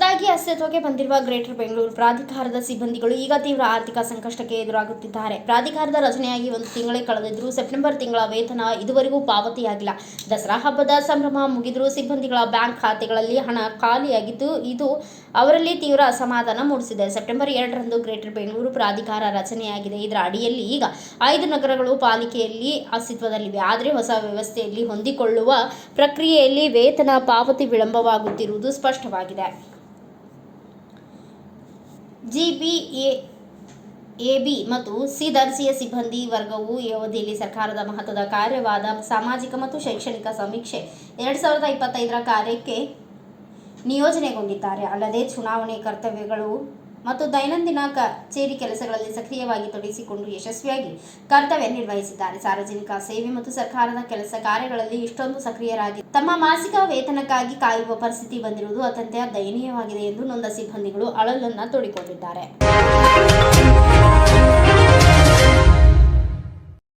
ಸಂಪರ್ಕಕ್ಕೆ ಬಂದಿರುವ ಗ್ರೇಟರ್ ಬೆಂಗಳೂರು ಪ್ರಾಧಿಕಾರದ ಸಿಬ್ಬಂದಿಗಳು ಈಗ ತೀವ್ರ ಆರ್ಥಿಕ ಸಂಕಷ್ಟಕ್ಕೆ ಎದುರಾಗುತ್ತಿದ್ದಾರೆ. ಪ್ರಾಧಿಕಾರದ ರಚನೆಯಾಗಿ ಒಂದು ತಿಂಗಳೇ ಕಳೆದಿದ್ದರೂ ಸೆಪ್ಟೆಂಬರ್ ತಿಂಗಳ ವೇತನ ಇದುವರೆಗೂ ಪಾವತಿಯಾಗಿಲ್ಲ. ದಸರಾ ಹಬ್ಬದ ಸಂಭ್ರಮ ಮುಗಿದರೂ ಸಿಬ್ಬಂದಿಗಳ ಬ್ಯಾಂಕ್ ಖಾತೆಗಳಲ್ಲಿ ಹಣ ಖಾಲಿಯಾಗಿದ್ದು, ಇದು ಅವರಲ್ಲಿ ತೀವ್ರ ಅಸಮಾಧಾನ ಮೂಡಿಸಿದೆ. ಸೆಪ್ಟೆಂಬರ್ ಎರಡರಂದು ಗ್ರೇಟರ್ ಬೆಂಗಳೂರು ಪ್ರಾಧಿಕಾರ ರಚನೆಯಾಗಿದೆ. ಇದರ ಅಡಿಯಲ್ಲಿ ಈಗ ಐದು ನಗರಗಳು ಪಾಲಿಕೆಯಲ್ಲಿ ಅಸ್ತಿತ್ವದಲ್ಲಿವೆ. ಆದರೆ ಹೊಸ ವ್ಯವಸ್ಥೆಯಲ್ಲಿ ಹೊಂದಿಕೊಳ್ಳುವ ಪ್ರಕ್ರಿಯೆಯಲ್ಲಿ ವೇತನ ಪಾವತಿ ವಿಳಂಬವಾಗುತ್ತಿರುವುದು ಸ್ಪಷ್ಟವಾಗಿದೆ. ಜಿಬಿಎ ಬಿ ಮತ್ತು ಸಿ ದರ್ಜೆಯ ಸಿಬ್ಬಂದಿ ವರ್ಗವು ಈ ಅವಧಿಯಲ್ಲಿ ಸರ್ಕಾರದ ಮಹತ್ವದ ಕಾರ್ಯವಾದ ಸಾಮಾಜಿಕ ಮತ್ತು ಶೈಕ್ಷಣಿಕ ಸಮೀಕ್ಷೆ ಎರಡು ಸಾವಿರದ ಇಪ್ಪತ್ತೈದರ ಕಾರ್ಯಕ್ಕೆ ನಿಯೋಜನೆಗೊಂಡಿದ್ದಾರೆ. ಅಲ್ಲದೆ ಚುನಾವಣೆ ಕರ್ತವ್ಯಗಳು ಮತ್ತು ದೈನಂದಿನ ಕಚೇರಿ ಕೆಲಸಗಳಲ್ಲಿ ಸಕ್ರಿಯವಾಗಿ ತೊಡಗಿಸಿಕೊಂಡು ಯಶಸ್ವಿಯಾಗಿ ಕರ್ತವ್ಯ ನಿರ್ವಹಿಸಿದ್ದಾರೆ. ಸಾರ್ವಜನಿಕ ಸೇವೆ ಮತ್ತು ಸರ್ಕಾರದ ಕೆಲಸ ಕಾರ್ಯಗಳಲ್ಲಿ ಇಷ್ಟೊಂದು ಸಕ್ರಿಯರಾಗಿ ತಮ್ಮ ಮಾಸಿಕ ವೇತನಕ್ಕಾಗಿ ಕಾಯುವ ಪರಿಸ್ಥಿತಿ ಬಂದಿರುವುದು ಅತ್ಯಂತ ದಯನೀಯವಾಗಿದೆ ಎಂದು ನೊಂದ ಸಿಬ್ಬಂದಿಗಳು ಅಳಲನ್ನ ತೋಡಿಕೊಂಡಿದ್ದಾರೆ.